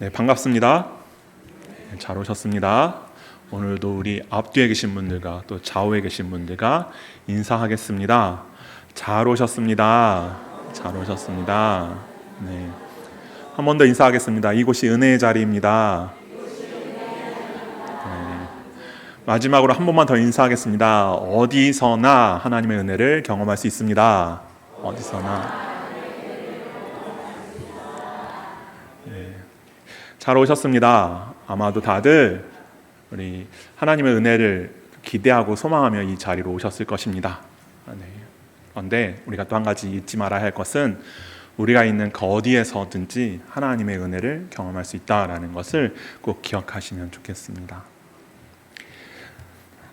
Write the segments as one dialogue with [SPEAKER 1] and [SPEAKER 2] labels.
[SPEAKER 1] 네, 반갑습니다. 네, 잘 오셨습니다. 오늘도 우리 앞뒤에 계신 분들과 또 좌우에 계신 분들과 인사하겠습니다. 잘 오셨습니다. 잘 오셨습니다. 네. 한 번 더 인사하겠습니다. 이곳이 은혜의 자리입니다. 네. 마지막으로 한 번만 더 인사하겠습니다. 어디서나 하나님의 은혜를 경험할 수 있습니다. 어디서나. 잘 오셨습니다. 아마도 다들 우리 하나님의 은혜를 기대하고 소망하며 이 자리로 오셨을 것입니다. 아, 네. 그런데 우리가 또 한 가지 잊지 말아야 할 것은 우리가 있는 그 어디에서든지 하나님의 은혜를 경험할 수 있다라는 것을 꼭 기억하시면 좋겠습니다.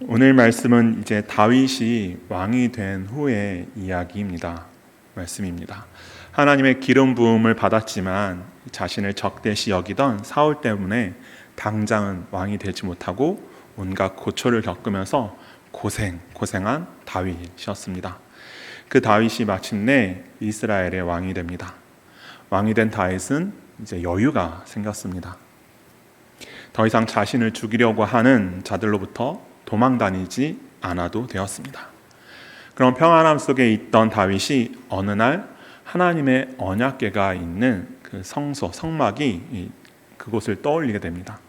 [SPEAKER 1] 오늘 말씀은 이제 다윗이 왕이 된 후의 이야기입니다. 말씀입니다. 하나님의 기름 부음을 받았지만 자신을 적대시 여기던 사울 때문에 당장은 왕이 되지 못하고 온갖 고초를 겪으면서 고생 고생한 다윗이었습니다. 그 다윗이 마침내 이스라엘의 왕이 됩니다. 왕이 된 다윗은 이제 여유가 생겼습니다. 더 이상 자신을 죽이려고 하는 자들로부터 도망 다니지 않아도 되었습니다. 그런 평안함 속에 있던 다윗이 어느 날 하나님의 언약궤가 있는 그 성소 성막이 그곳을 떠올리게 됩니다.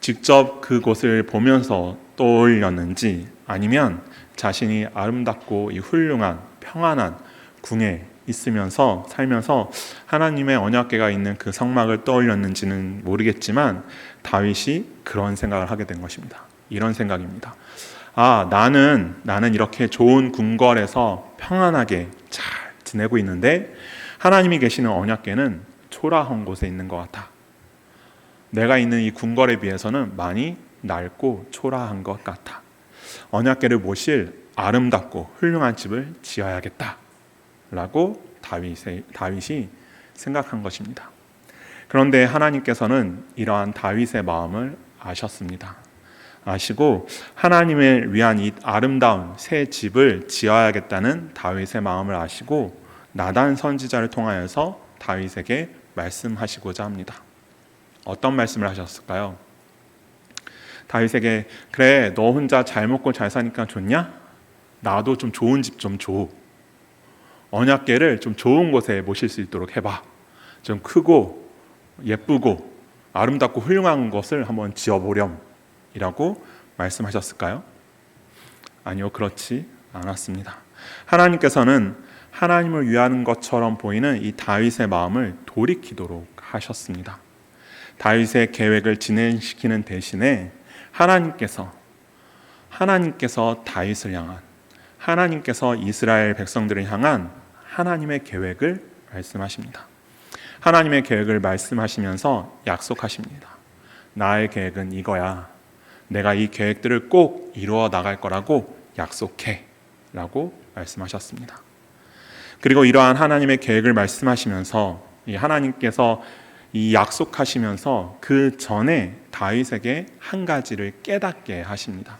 [SPEAKER 1] 직접 그곳을 보면서 떠올렸는지 아니면 자신이 아름답고 훌륭한 평안한 궁에 있으면서 살면서 하나님의 언약궤가 있는 그 성막을 떠올렸는지는 모르겠지만 다윗이 그런 생각을 하게 된 것입니다. 이런 생각입니다. 아, 나는 나는 이렇게 좋은 궁궐에서 평안하게 잘 지내고 있는데 하나님이 계시는 언약궤는 초라한 곳에 있는 것 같아. 내가 있는 이 궁궐에 비해서는 많이 낡고 초라한 것 같아. 언약궤를 모실 아름답고 훌륭한 집을 지어야겠다. 라고 다윗이, 다윗이 생각한 것입니다. 그런데 하나님께서는 이러한 다윗의 마음을 아셨습니다. 아시고 하나님을 위한 이 아름다운 새 집을 지어야겠다는 다윗의 마음을 아시고 나단 선지자를 통하여서 다윗에게 말씀하시고자 합니다. 어떤 말씀을 하셨을까요? 다윗에게 그래 너 혼자 잘 먹고 잘 사니까 좋냐? 나도 좀 좋은 집 좀 줘. 언약계를 좀 좋은 곳에 모실 수 있도록 해봐. 좀 크고 예쁘고 아름답고 훌륭한 것을 한번 지어보렴. 이라고 말씀하셨을까요? 아니요, 그렇지 않았습니다. 하나님께서는 하나님을 위하는 것처럼 보이는 이 다윗의 마음을 돌이키도록 하셨습니다. 다윗의 계획을 진행시키는 대신에 하나님께서 하나님께서 다윗을 향한 하나님께서 이스라엘 백성들을 향한 하나님의 계획을 말씀하십니다. 하나님의 계획을 말씀하시면서 약속하십니다. 나의 계획은 이거야. 내가 이 계획들을 꼭 이루어 나갈 거라고 약속해. 라고 말씀하셨습니다. 그리고 이러한 하나님의 계획을 말씀하시면서 이 하나님께서 이 약속하시면서 그 전에 다윗에게 한 가지를 깨닫게 하십니다.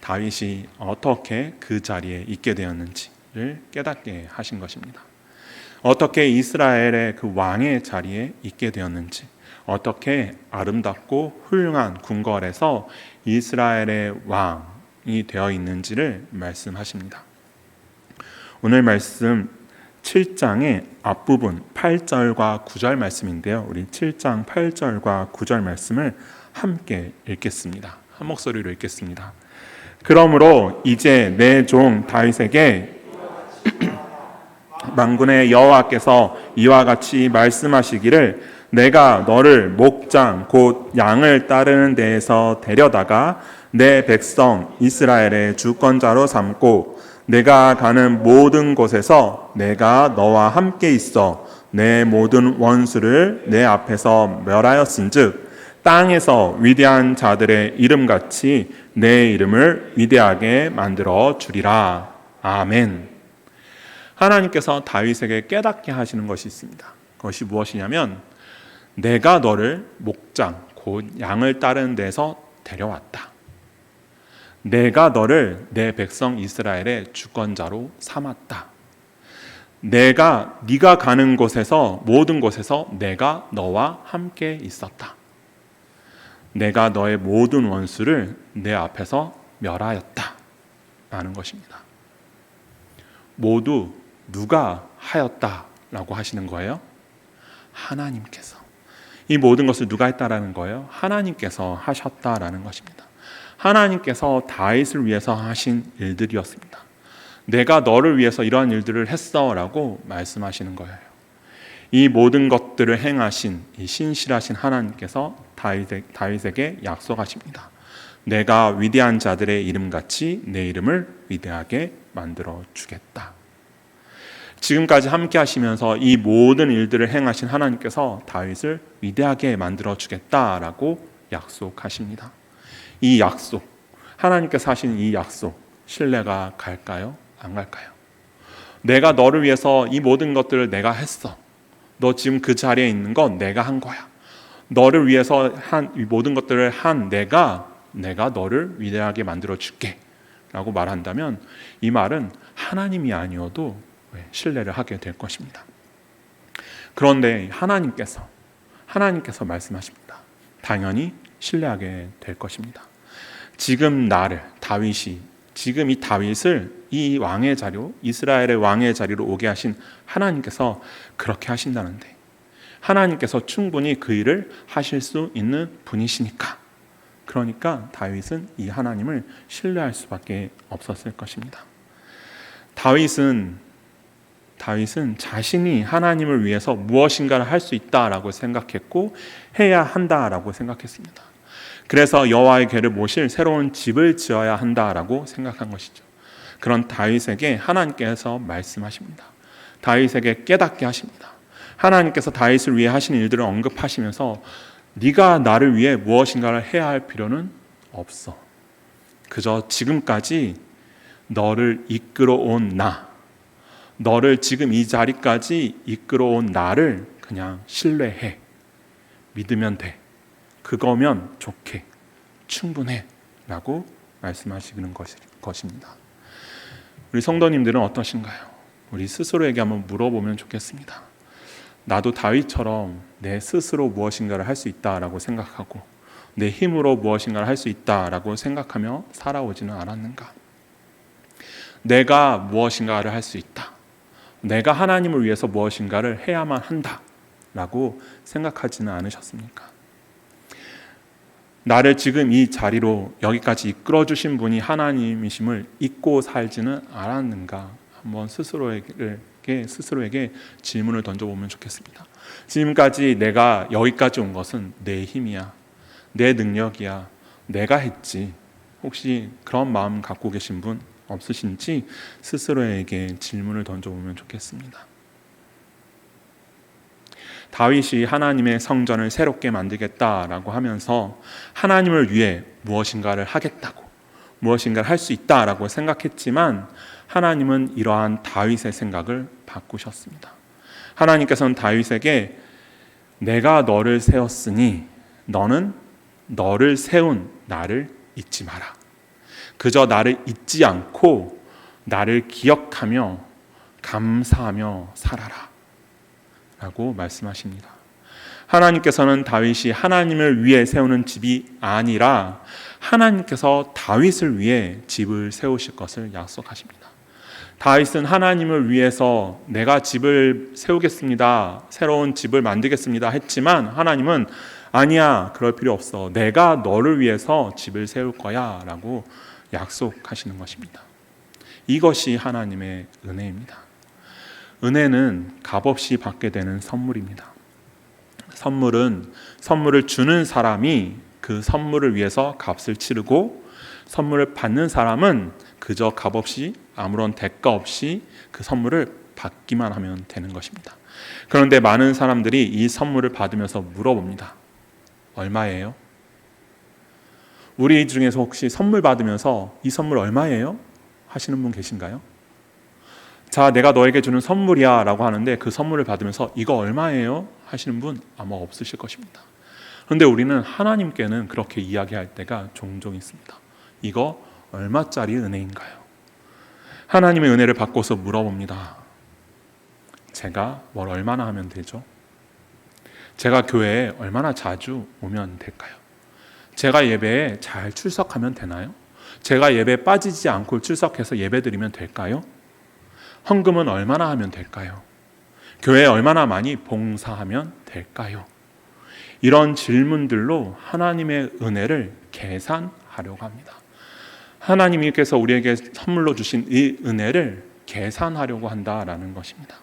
[SPEAKER 1] 다윗이 어떻게 그 자리에 있게 되었는지를 깨닫게 하신 것입니다. 어떻게 이스라엘의 그 왕의 자리에 있게 되었는지, 어떻게 아름답고 훌륭한 궁궐에서 이스라엘의 왕이 되어 있는지를 말씀하십니다. 오늘 말씀 7장의 앞부분 8절과 9절 말씀인데요. 우리 7장 8절과 9절 말씀을 함께 읽겠습니다. 한 목소리로 읽겠습니다. 그러므로 이제 내 종 다윗에게 만군의 여호와께서 이와 같이 말씀하시기를 내가 너를 목장 곧 양을 따르는 데에서 데려다가 내 백성 이스라엘의 주권자로 삼고 내가 가는 모든 곳에서 내가 너와 함께 있어 내 모든 원수를 내 앞에서 멸하였은즉 땅에서 위대한 자들의 이름같이 내 이름을 위대하게 만들어 주리라. 아멘. 하나님께서 다윗에게 깨닫게 하시는 것이 있습니다. 그것이 무엇이냐면 내가 너를 목장 곧 양을 따르는 데서 데려왔다. 내가 너를 내 백성 이스라엘의 주권자로 삼았다. 내가 네가 가는 곳에서 모든 곳에서 내가 너와 함께 있었다. 내가 너의 모든 원수를 내 앞에서 멸하였다. 라는 것입니다. 모두 누가 하였다라고 하시는 거예요? 하나님께서. 이 모든 것을 누가 했다라는 거예요? 하나님께서 하셨다라는 것입니다. 하나님께서 다윗을 위해서 하신 일들이었습니다. 내가 너를 위해서 이러한 일들을 했어라고 말씀하시는 거예요. 이 모든 것들을 행하신 이 신실하신 하나님께서 다윗에, 다윗에게 약속하십니다. 내가 위대한 자들의 이름 같이 내 이름을 위대하게 만들어 주겠다. 지금까지 함께 하시면서 이 모든 일들을 행하신 하나님께서 다윗을 위대하게 만들어 주겠다라고 약속하십니다. 이 약속, 하나님께서 하신 이 약속, 신뢰가 갈까요? 안 갈까요? 내가 너를 위해서 이 모든 것들을 내가 했어. 너 지금 그 자리에 있는 건 내가 한 거야. 너를 위해서 한이 모든 것들을 한 내가 내가 너를 위대하게 만들어 줄게. 라고 말한다면 이 말은 하나님이 아니어도 신뢰를 하게 될 것입니다. 그런데 하나님께서 하나님께서 말씀하십니다. 당연히 신뢰하게 될 것입니다. 지금 나를 다윗이 지금 이 다윗을 이 왕의 자리로 이스라엘의 왕의 자리로 오게 하신 하나님께서 그렇게 하신다는데 하나님께서 충분히 그 일을 하실 수 있는 분이시니까 그러니까 다윗은 이 하나님을 신뢰할 수밖에 없었을 것입니다. 다윗은 다윗은 자신이 하나님을 위해서 무엇인가를 할 수 있다라고 생각했고 해야 한다라고 생각했습니다. 그래서 여호와의 궤를 모실 새로운 집을 지어야 한다라고 생각한 것이죠. 그런 다윗에게 하나님께서 말씀하십니다. 다윗에게 깨닫게 하십니다. 하나님께서 다윗을 위해 하신 일들을 언급하시면서 네가 나를 위해 무엇인가를 해야 할 필요는 없어. 그저 지금까지 너를 이끌어 온 나, 너를 지금 이 자리까지 이끌어 온 나를 그냥 신뢰해. 믿으면 돼. 그거면 좋게. 충분해. 라고 말씀하시는 것입니다. 우리 성도님들은 어떠신가요? 우리 스스로에게 한번 물어보면 좋겠습니다. 나도 다윗처럼 내 스스로 무엇인가를 할 수 있다라고 생각하고 내 힘으로 무엇인가를 할 수 있다라고 생각하며 살아오지는 않았는가? 내가 무엇인가를 할 수 있다. 내가 하나님을 위해서 무엇인가를 해야만 한다라고 생각하지는 않으셨습니까? 나를 지금 이 자리로 여기까지 이끌어 주신 분이 하나님이심을 잊고 살지는 않았는가? 한번 스스로에게 스스로에게 질문을 던져 보면 좋겠습니다. 지금까지 내가 여기까지 온 것은 내 힘이야, 내 능력이야, 내가 했지. 혹시 그런 마음 갖고 계신 분 없으신지 스스로에게 질문을 던져 보면 좋겠습니다. 다윗이 하나님의 성전을 새롭게 만들겠다라고 하면서 하나님을 위해 무엇인가를 하겠다고 무엇인가를 할 수 있다라고 생각했지만 하나님은 이러한 다윗의 생각을 바꾸셨습니다. 하나님께서는 다윗에게 내가 너를 세웠으니 너는 너를 세운 나를 잊지 마라. 그저 나를 잊지 않고 나를 기억하며 감사하며 살아라. 라고 말씀하십니다. 하나님께서는 다윗이 하나님을 위해 세우는 집이 아니라 하나님께서 다윗을 위해 집을 세우실 것을 약속하십니다. 다윗은 하나님을 위해서 내가 집을 세우겠습니다. 새로운 집을 만들겠습니다. 했지만 하나님은 아니야. 그럴 필요 없어. 내가 너를 위해서 집을 세울 거야. 라고 약속하시는 것입니다. 이것이 하나님의 은혜입니다. 은혜는 값없이 받게 되는 선물입니다. 선물은 선물을 주는 사람이 그 선물을 위해서 값을 치르고 선물을 받는 사람은 그저 값없이 아무런 대가 없이 그 선물을 받기만 하면 되는 것입니다. 그런데 많은 사람들이 이 선물을 받으면서 물어봅니다. 얼마예요? 우리 중에서 혹시 선물 받으면서 이 선물 얼마예요? 하시는 분 계신가요? 자, 내가 너에게 주는 선물이야 라고 하는데 그 선물을 받으면서 이거 얼마예요? 하시는 분 아마 없으실 것입니다. 그런데 우리는 하나님께는 그렇게 이야기할 때가 종종 있습니다. 이거 얼마짜리 은혜인가요? 하나님의 은혜를 받고서 물어봅니다. 제가 뭘 얼마나 하면 되죠? 제가 교회에 얼마나 자주 오면 될까요? 제가 예배에 잘 출석하면 되나요? 제가 예배에 빠지지 않고 출석해서 예배 드리면 될까요? 헌금은 얼마나 하면 될까요? 교회에 얼마나 많이 봉사하면 될까요? 이런 질문들로 하나님의 은혜를 계산하려고 합니다. 하나님께서 우리에게 선물로 주신 이 은혜를 계산하려고 한다라는 것입니다.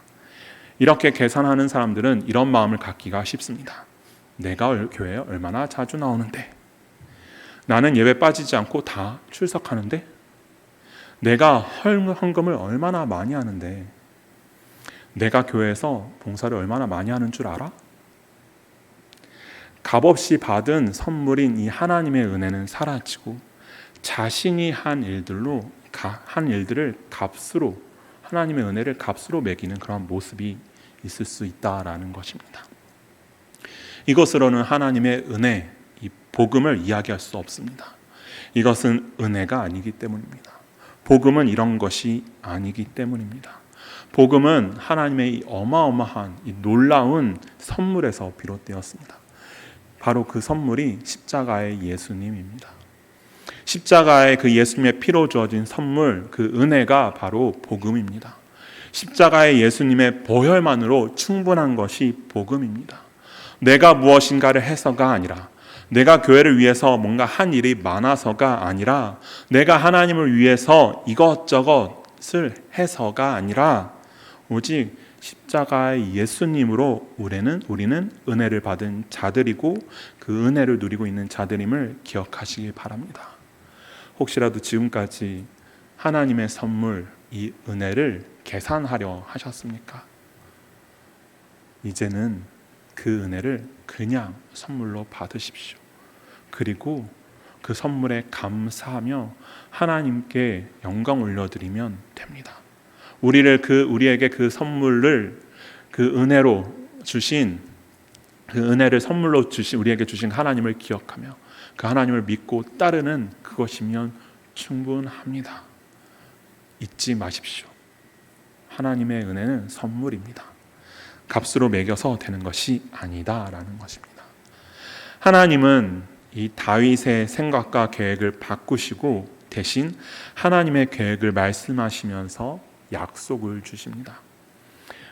[SPEAKER 1] 이렇게 계산하는 사람들은 이런 마음을 갖기가 쉽습니다. 내가 교회에 얼마나 자주 나오는데, 나는 예배 빠지지 않고 다 출석하는데, 내가 헌금을 얼마나 많이 하는데, 내가 교회에서 봉사를 얼마나 많이 하는 줄 알아? 값없이 받은 선물인 이 하나님의 은혜는 사라지고 자신이 한 일들로 한 일들을 값으로 하나님의 은혜를 값으로 매기는 그런 모습이 있을 수 있다라는 것입니다. 이것으로는 하나님의 은혜, 이 복음을 이야기할 수 없습니다. 이것은 은혜가 아니기 때문입니다. 복음은 이런 것이 아니기 때문입니다. 복음은 하나님의 이 어마어마한 이 놀라운 선물에서 비롯되었습니다. 바로 그 선물이 십자가의 예수님입니다. 십자가의 그 예수님의 피로 주어진 선물, 그 은혜가 바로 복음입니다. 십자가의 예수님의 보혈만으로 충분한 것이 복음입니다. 내가 무엇인가를 해서가 아니라 내가 교회를 위해서 뭔가 한 일이 많아서가 아니라 내가 하나님을 위해서 이것저것을 해서가 아니라 오직 십자가의 예수님으로 우리는 우리는 은혜를 받은 자들이고 그 은혜를 누리고 있는 자들임을 기억하시기 바랍니다. 혹시라도 지금까지 하나님의 선물 이 은혜를 계산하려 하셨습니까? 이제는 그 은혜를 그냥 선물로 받으십시오. 그리고 그 선물에 감사하며 하나님께 영광 올려드리면 됩니다. 우리를 그 우리에게 그 선물을 그 은혜로 주신 그 은혜를 선물로 주신 우리에게 주신 하나님을 기억하며 그 하나님을 믿고 따르는 그것이면 충분합니다. 잊지 마십시오. 하나님의 은혜는 선물입니다. 값으로 매겨서 되는 것이 아니다라는 것입니다. 하나님은 이 다윗의 생각과 계획을 바꾸시고 대신 하나님의 계획을 말씀하시면서 약속을 주십니다.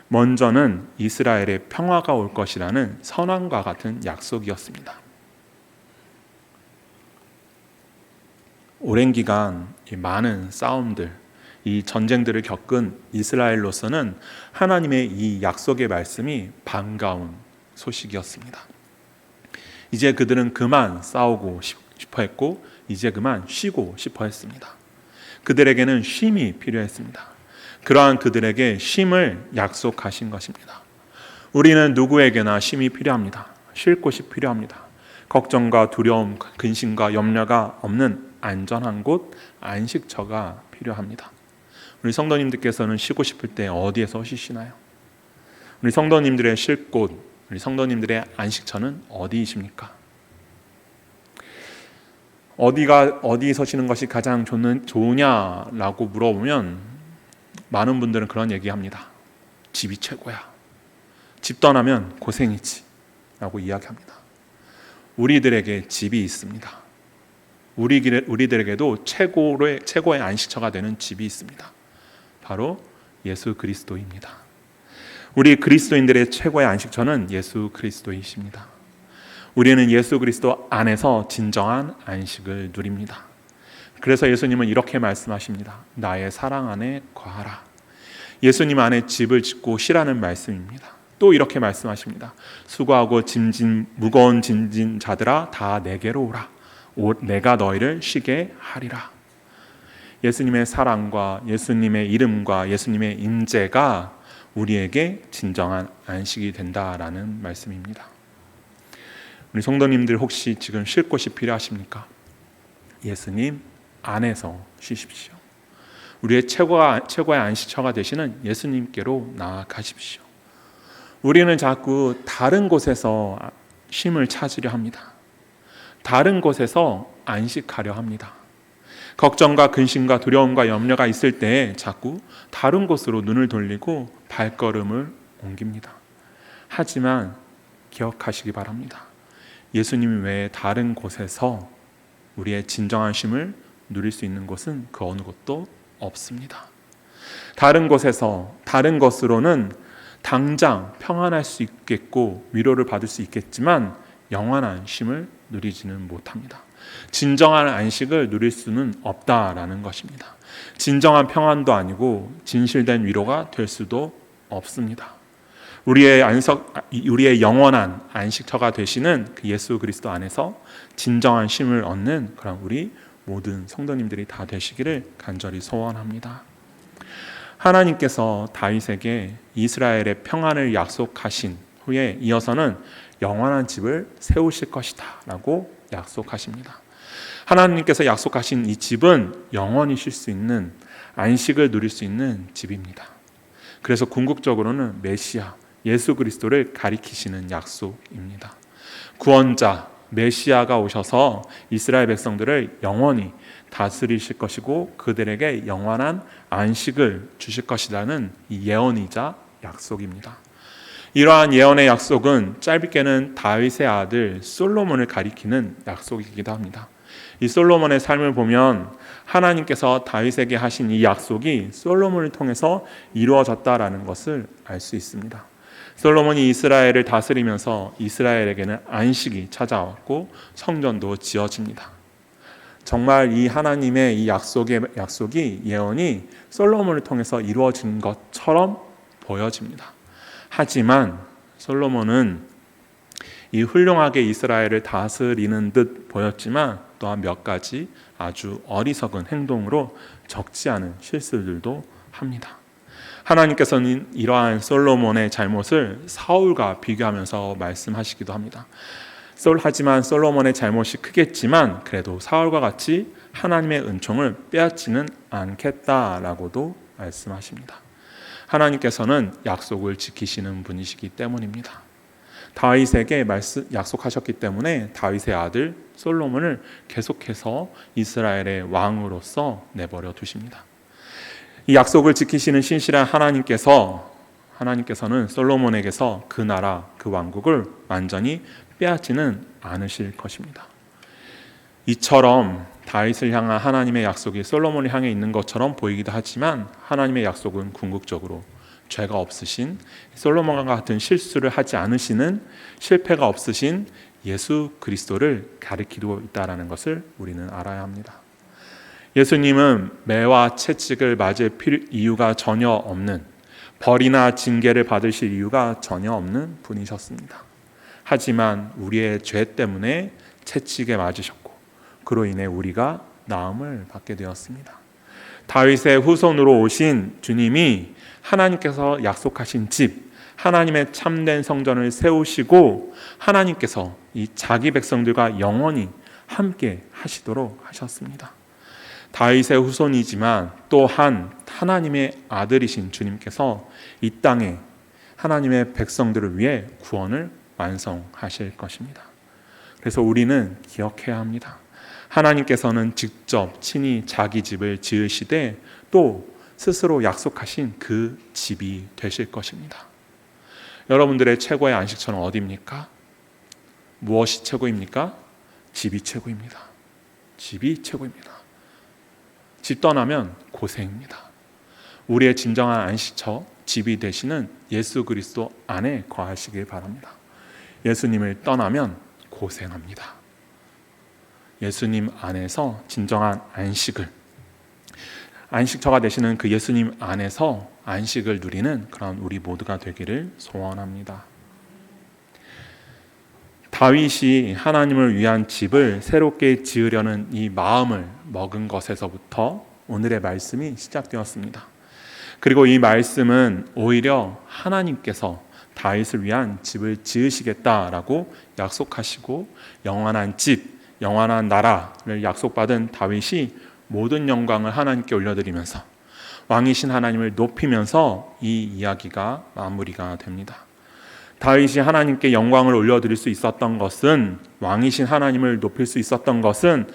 [SPEAKER 1] 먼저는 이스라엘의 평화가 올 것이라는 선왕과 같은 약속이었습니다. 오랜 기간 많은 싸움들, 이 전쟁들을 겪은 이스라엘로서는 하나님의 이 약속의 말씀이 반가운 소식이었습니다. 이제 그들은 그만 싸우고 싶어 했고 이제 그만 쉬고 싶어 했습니다. 그들에게는 쉼이 필요했습니다. 그러한 그들에게 쉼을 약속하신 것입니다. 우리는 누구에게나 쉼이 필요합니다. 쉴 곳이 필요합니다. 걱정과 두려움, 근심과 염려가 없는 안전한 곳, 안식처가 필요합니다. 우리 성도님들께서는 쉬고 싶을 때 어디에서 쉬시나요? 우리 성도님들의 쉴 곳, 우리 성도님들의 안식처는 어디이십니까? 어디가 어디서 쉬는 것이 가장 좋는 좋으냐라고 물어보면 많은 분들은 그런 얘기합니다. 집이 최고야. 집 떠나면 고생이지. 라고 이야기합니다. 우리들에게 집이 있습니다. 우리, 우리들에게도 최고의, 최고의 안식처가 되는 집이 있습니다. 바로 예수 그리스도입니다. 우리 그리스도인들의 최고의 안식처는 예수 그리스도이십니다. 우리는 예수 그리스도 안에서 진정한 안식을 누립니다. 그래서 예수님은 이렇게 말씀하십니다. 나의 사랑 안에 거하라. 예수님 안에 집을 짓고 쉬라는 말씀입니다. 또 이렇게 말씀하십니다. 수고하고 짐진 무거운 짐진 자들아 다 내게로 오라. 내가 너희를 쉬게 하리라. 예수님의 사랑과 예수님의 이름과 예수님의 임재가 우리에게 진정한 안식이 된다라는 말씀입니다. 우리 성도님들 혹시 지금 쉴 곳이 필요하십니까? 예수님 안에서 쉬십시오. 우리의 최고와, 최고의 안식처가 되시는 예수님께로 나아가십시오. 우리는 자꾸 다른 곳에서 쉼을 찾으려 합니다. 다른 곳에서 안식하려 합니다. 걱정과 근심과 두려움과 염려가 있을 때 자꾸 다른 곳으로 눈을 돌리고 발걸음을 옮깁니다. 하지만 기억하시기 바랍니다. 예수님 외에 다른 곳에서 우리의 진정한 쉼을 누릴 수 있는 곳은 그 어느 곳도 없습니다. 다른 곳에서 다른 것으로는 당장 평안할 수 있겠고 위로를 받을 수 있겠지만 영원한 쉼을 누리지는 못합니다. 진정한 안식을 누릴 수는 없다라는 것입니다. 진정한 평안도 아니고 진실된 위로가 될 수도 없습니다. 우리의 안석 우리의 영원한 안식처가 되시는 그 예수 그리스도 안에서 진정한 쉼을 얻는 그런 우리 모든 성도님들이 다 되시기를 간절히 소원합니다. 하나님께서 다윗에게 이스라엘의 평안을 약속하신 후에 이어서는 영원한 집을 세우실 것이다라고 약속하십니다. 하나님께서 약속하신 이 집은 영원히 쉴 수 있는 안식을 누릴 수 있는 집입니다. 그래서 궁극적으로는 메시아 예수 그리스도를 가리키시는 약속입니다. 구원자 메시아가 오셔서 이스라엘 백성들을 영원히 다스리실 것이고 그들에게 영원한 안식을 주실 것이라는 예언이자 약속입니다. 이러한 예언의 약속은 짧게는 다윗의 아들 솔로몬을 가리키는 약속이기도 합니다. 이 솔로몬의 삶을 보면 하나님께서 다윗에게 하신 이 약속이 솔로몬을 통해서 이루어졌다라는 것을 알 수 있습니다. 솔로몬이 이스라엘을 다스리면서 이스라엘에게는 안식이 찾아왔고 성전도 지어집니다. 정말 이 하나님의 이 약속의 약속이 예언이 솔로몬을 통해서 이루어진 것처럼 보여집니다. 하지만 솔로몬은 이 훌륭하게 이스라엘을 다스리는 듯 보였지만 또한 몇 가지 아주 어리석은 행동으로 적지 않은 실수들도 합니다. 하나님께서는 이러한 솔로몬의 잘못을 사울과 비교하면서 말씀하시기도 합니다. 하지만 솔로몬의 잘못이 크겠지만 그래도 사울과 같이 하나님의 은총을 빼앗지는 않겠다라고도 말씀하십니다. 하나님께서는 약속을 지키시는 분이시기 때문입니다. 다윗에게 말씀 약속하셨기 때문에 다윗의 아들 솔로몬을 계속해서 이스라엘의 왕으로서 내버려 두십니다. 이 약속을 지키시는 신실한 하나님께서 하나님께서는 솔로몬에게서 그 나라, 그 왕국을 완전히 빼앗지는 않으실 것입니다. 이처럼 다윗을 향한 하나님의 약속이 솔로몬을 향해 있는 것처럼 보이기도 하지만 하나님의 약속은 궁극적으로 죄가 없으신 솔로몬과 같은 실수를 하지 않으시는 실패가 없으신 예수 그리스도를 가리키고 있다라는 것을 우리는 알아야 합니다. 예수님은 매와 채찍을 맞을 이유가 전혀 없는 벌이나 징계를 받으실 이유가 전혀 없는 분이셨습니다. 하지만 우리의 죄 때문에 채찍에 맞으셨고 그로 인해 우리가 나음을 받게 되었습니다. 다윗의 후손으로 오신 주님이 하나님께서 약속하신 집 하나님의 참된 성전을 세우시고 하나님께서 이 자기 백성들과 영원히 함께 하시도록 하셨습니다. 다윗의 후손이지만 또한 하나님의 아들이신 주님께서 이 땅에 하나님의 백성들을 위해 구원을 완성하실 것입니다. 그래서 우리는 기억해야 합니다. 하나님께서는 직접 친히 자기 집을 지으시되 또 스스로 약속하신 그 집이 되실 것입니다. 여러분들의 최고의 안식처는 어디입니까? 무엇이 최고입니까? 집이 최고입니다. 집이 최고입니다. 집 떠나면 고생입니다. 우리의 진정한 안식처, 집이 되시는 예수 그리스도 안에 거하시길 바랍니다. 예수님을 떠나면 고생합니다. 예수님 안에서 진정한 안식을 안식처가 되시는 그 예수님 안에서 안식을 누리는 그런 우리 모두가 되기를 소원합니다. 다윗이 하나님을 위한 집을 새롭게 지으려는 이 마음을 먹은 것에서부터 오늘의 말씀이 시작되었습니다. 그리고 이 말씀은 오히려 하나님께서 다윗을 위한 집을 지으시겠다라고 약속하시고 영원한 집, 영원한 나라를 약속받은 다윗이 모든 영광을 하나님께 올려드리면서 왕이신 하나님을 높이면서 이 이야기가 마무리가 됩니다. 다윗이 하나님께 영광을 올려드릴 수 있었던 것은 왕이신 하나님을 높일 수 있었던 것은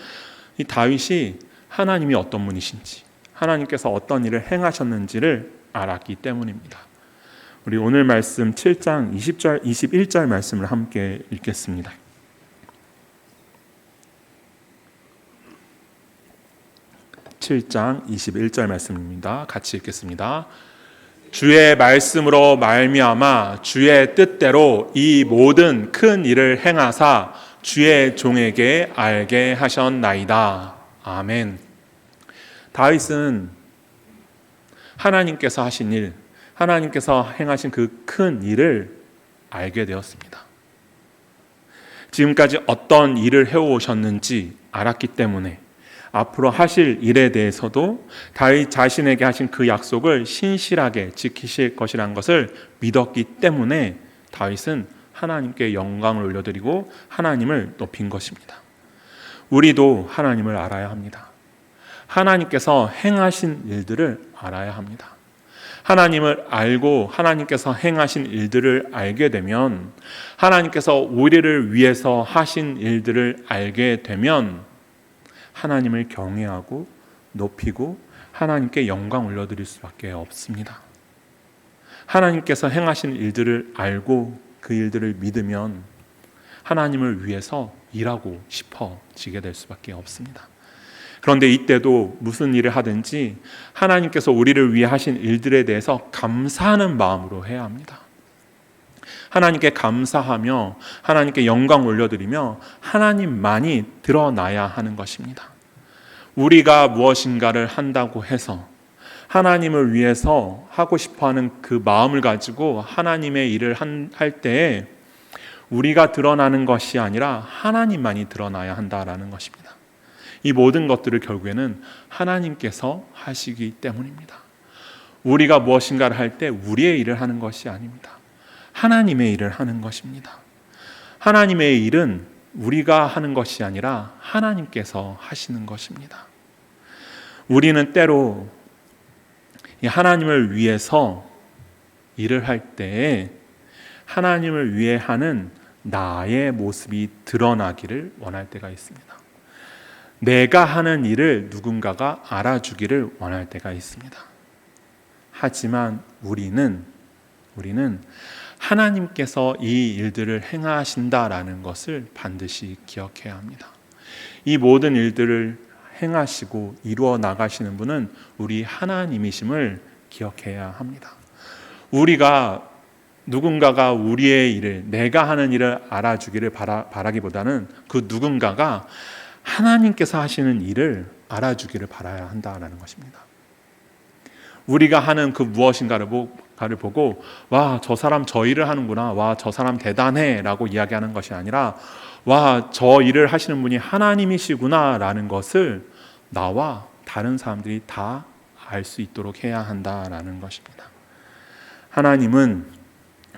[SPEAKER 1] 이 다윗이 하나님이 어떤 분이신지 하나님께서 어떤 일을 행하셨는지를 알았기 때문입니다. 우리 오늘 말씀 7장 20절 21절 말씀을 함께 읽겠습니다. (7장 21절) 말씀입니다. 같이 읽겠습니다. 주의 말씀으로 말미암아 주의 뜻대로 이 모든 큰 일을 행하사 주의 종에게 알게 하셨나이다. 아멘. 다윗은 하나님께서 하신 일, 하나님께서 행하신 그 큰 일을 알게 되었습니다. 지금까지 어떤 일을 해오셨는지 알았기 때문에 앞으로 하실 일에 대해서도 다윗 자신에게 하신 그 약속을 신실하게 지키실 것이라는 것을 믿었기 때문에 다윗은 하나님께 영광을 올려드리고 하나님을 높인 것입니다. 우리도 하나님을 알아야 합니다. 하나님께서 행하신 일들을 알아야 합니다. 하나님을 알고 하나님께서 행하신 일들을 알게 되면 하나님께서 우리를 위해서 하신 일들을 알게 되면 하나님을 경외하고 높이고 하나님께 영광 올려드릴 수밖에 없습니다. 하나님께서 행하신 일들을 알고 그 일들을 믿으면 하나님을 위해서 일하고 싶어지게 될 수밖에 없습니다. 그런데 이때도 무슨 일을 하든지 하나님께서 우리를 위해 하신 일들에 대해서 감사하는 마음으로 해야 합니다. 하나님께 감사하며 하나님께 영광 올려드리며 하나님만이 드러나야 하는 것입니다. 우리가 무엇인가를 한다고 해서 하나님을 위해서 하고 싶어 하는 그 마음을 가지고 하나님의 일을 할 때에 우리가 드러나는 것이 아니라 하나님만이 드러나야 한다라는 것입니다. 이 모든 것들을 결국에는 하나님께서 하시기 때문입니다. 우리가 무엇인가를 할 때 우리의 일을 하는 것이 아닙니다. 하나님의 일을 하는 것입니다. 하나님의 일은 우리가 하는 것이 아니라 하나님께서 하시는 것입니다. 우리는 때로 하나님을 위해서 일을 할 때에 하나님을 위해 하는 나의 모습이 드러나기를 원할 때가 있습니다. 내가 하는 일을 누군가가 알아주기를 원할 때가 있습니다. 하지만 우리는 우리는 하나님께서 이 일들을 행하신다라는 것을 반드시 기억해야 합니다. 이 모든 일들을 행하시고 이루어 나가시는 분은 우리 하나님이심을 기억해야 합니다. 우리가 누군가가 우리의 일을 내가 하는 일을 알아주기를 바라, 바라기보다는 그 누군가가 하나님께서 하시는 일을 알아주기를 바라야 한다라는 것입니다. 우리가 하는 그 무엇인가를 보고 와 저 사람 저 일을 하는구나 와 저 사람 대단해라고 이야기하는 것이 아니라 와 저 일을 하시는 분이 하나님이시구나라는 것을 나와 다른 사람들이 다 알 수 있도록 해야 한다라는 것입니다. 하나님은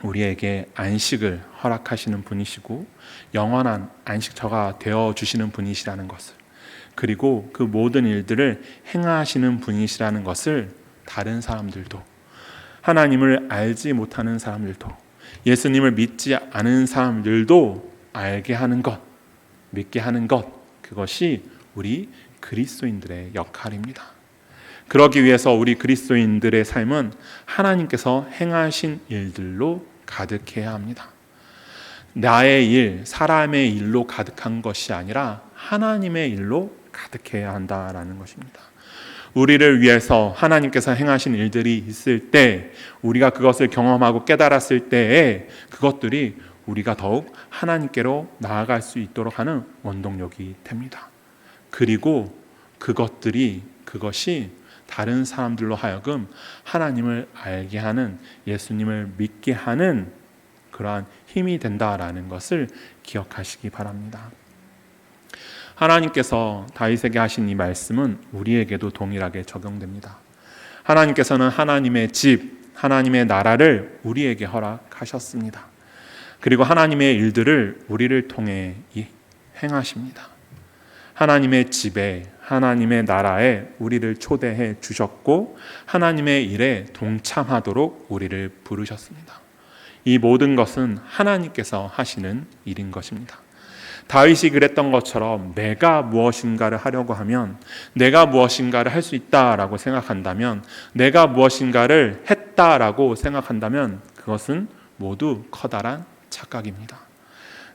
[SPEAKER 1] 우리에게 안식을 허락하시는 분이시고 영원한 안식처가 되어 주시는 분이시라는 것을 그리고 그 모든 일들을 행하시는 분이시라는 것을 다른 사람들도 하나님을 알지 못하는 사람들도 예수님을 믿지 않은 사람들도 알게 하는 것, 믿게 하는 것, 그것이 우리 그리스도인들의 역할입니다. 그러기 위해서 우리 그리스도인들의 삶은 하나님께서 행하신 일들로 가득해야 합니다. 나의 일, 사람의 일로 가득한 것이 아니라 하나님의 일로 가득해야 한다라는 것입니다. 우리를 위해서 하나님께서 행하신 일들이 있을 때 우리가 그것을 경험하고 깨달았을 때에 그것들이 우리가 더욱 하나님께로 나아갈 수 있도록 하는 원동력이 됩니다. 그리고 그것들이 그것이 다른 사람들로 하여금 하나님을 알게 하는 예수님을 믿게 하는 그러한 힘이 된다라는 것을 기억하시기 바랍니다. 하나님께서 다윗에게 하신 이 말씀은 우리에게도 동일하게 적용됩니다. 하나님께서는 하나님의 집, 하나님의 나라를 우리에게 허락하셨습니다. 그리고 하나님의 일들을 우리를 통해 행하십니다. 하나님의 집에 하나님의 나라에 우리를 초대해 주셨고 하나님의 일에 동참하도록 우리를 부르셨습니다. 이 모든 것은 하나님께서 하시는 일인 것입니다. 다윗이 그랬던 것처럼 내가 무엇인가를 하려고 하면 내가 무엇인가를 할 수 있다라고 생각한다면 내가 무엇인가를 했다라고 생각한다면 그것은 모두 커다란 착각입니다.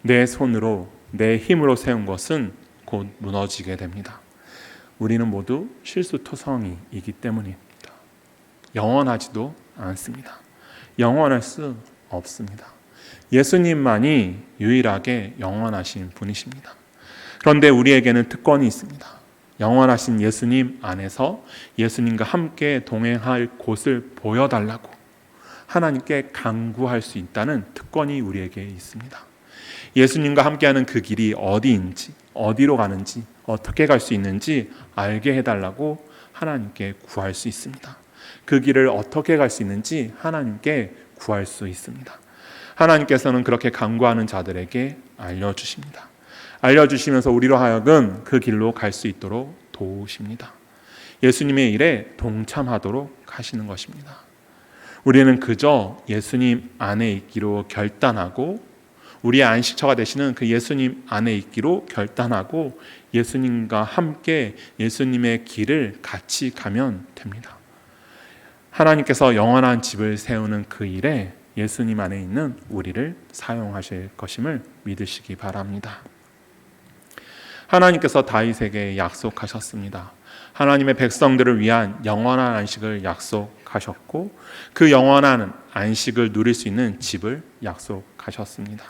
[SPEAKER 1] 내 손으로 내 힘으로 세운 것은 곧 무너지게 됩니다. 우리는 모두 실수토성이이기 때문입니다. 영원하지도 않습니다. 영원할 수 없습니다. 예수님만이 유일하게 영원하신 분이십니다. 그런데 우리에게는 특권이 있습니다. 영원하신 예수님 안에서 예수님과 함께 동행할 곳을 보여달라고 하나님께 강구할 수 있다는 특권이 우리에게 있습니다. 예수님과 함께하는 그 길이 어디인지, 어디로 가는지, 어떻게 갈 수 있는지 알게 해달라고 하나님께 구할 수 있습니다. 그 길을 어떻게 갈 수 있는지 하나님께 구할 수 있습니다. 하나님께서는 그렇게 강구하는 자들에게 알려주십니다. 알려주시면서 우리로 하여금 그 길로 갈 수 있도록 도우십니다. 예수님의 일에 동참하도록 하시는 것입니다. 우리는 그저 예수님 안에 있기로 결단하고 우리의 안식처가 되시는 그 예수님 안에 있기로 결단하고 예수님과 함께 예수님의 길을 같이 가면 됩니다. 하나님께서 영원한 집을 세우는 그 일에 예수님 안에 있는 우리를 사용하실 것임을 믿으시기 바랍니다. 하나님께서 다윗에게 약속하셨습니다. 하나님의 백성들을 위한 영원한 안식을 약속하셨고 그 영원한 안식을 누릴 수 있는 집을 약속하셨습니다.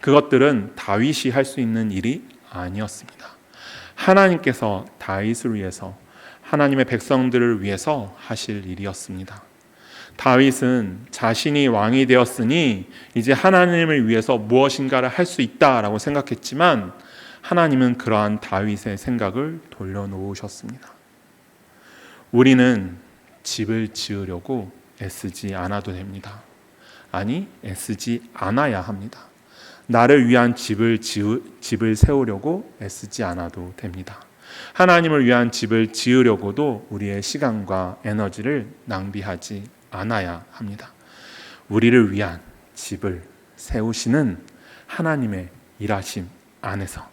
[SPEAKER 1] 그것들은 다윗이 할 수 있는 일이 아니었습니다. 하나님께서 다윗을 위해서 하나님의 백성들을 위해서 하실 일이었습니다. 다윗은 자신이 왕이 되었으니 이제 하나님을 위해서 무엇인가를 할 수 있다라고 생각했지만 하나님은 그러한 다윗의 생각을 돌려놓으셨습니다. 우리는 집을 지으려고 애쓰지 않아도 됩니다. 아니, 애쓰지 않아야 합니다. 나를 위한 집을 지으, 집을 세우려고 애쓰지 않아도 됩니다. 하나님을 위한 집을 지으려고도 우리의 시간과 에너지를 낭비하지 않아야 합니다. 우리를 위한 집을 세우시는 하나님의 일하심 안에서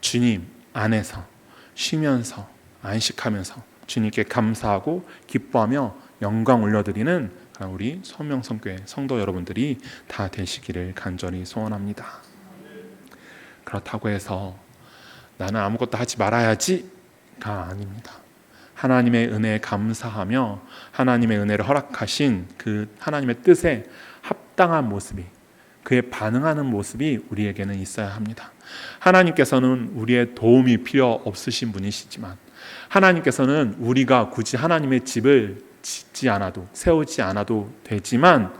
[SPEAKER 1] 주님 안에서 쉬면서 안식하면서 주님께 감사하고 기뻐하며 영광 올려드리는 우리 소명성교회 성도 여러분들이 다 되시기를 간절히 소원합니다. 그렇다고 해서 나는 아무것도 하지 말아야지가 아닙니다. 하나님의 은혜에 감사하며 하나님의 은혜를 허락하신 그 하나님의 뜻에 합당한 모습이 그에 반응하는 모습이 우리에게는 있어야 합니다. 하나님께서는 우리의 도움이 필요 없으신 분이시지만 하나님께서는 우리가 굳이 하나님의 집을 짓지 않아도 세우지 않아도 되지만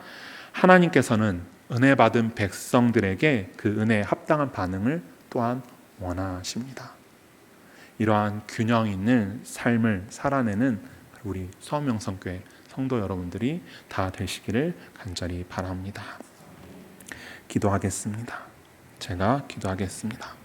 [SPEAKER 1] 하나님께서는 은혜 받은 백성들에게 그 은혜에 합당한 반응을 또한 원하십니다. 이러한 균형 있는 삶을 살아내는 우리 서명성교회 성도 여러분들이 다 되시기를 간절히 바랍니다. 기도하겠습니다. 제가 기도하겠습니다.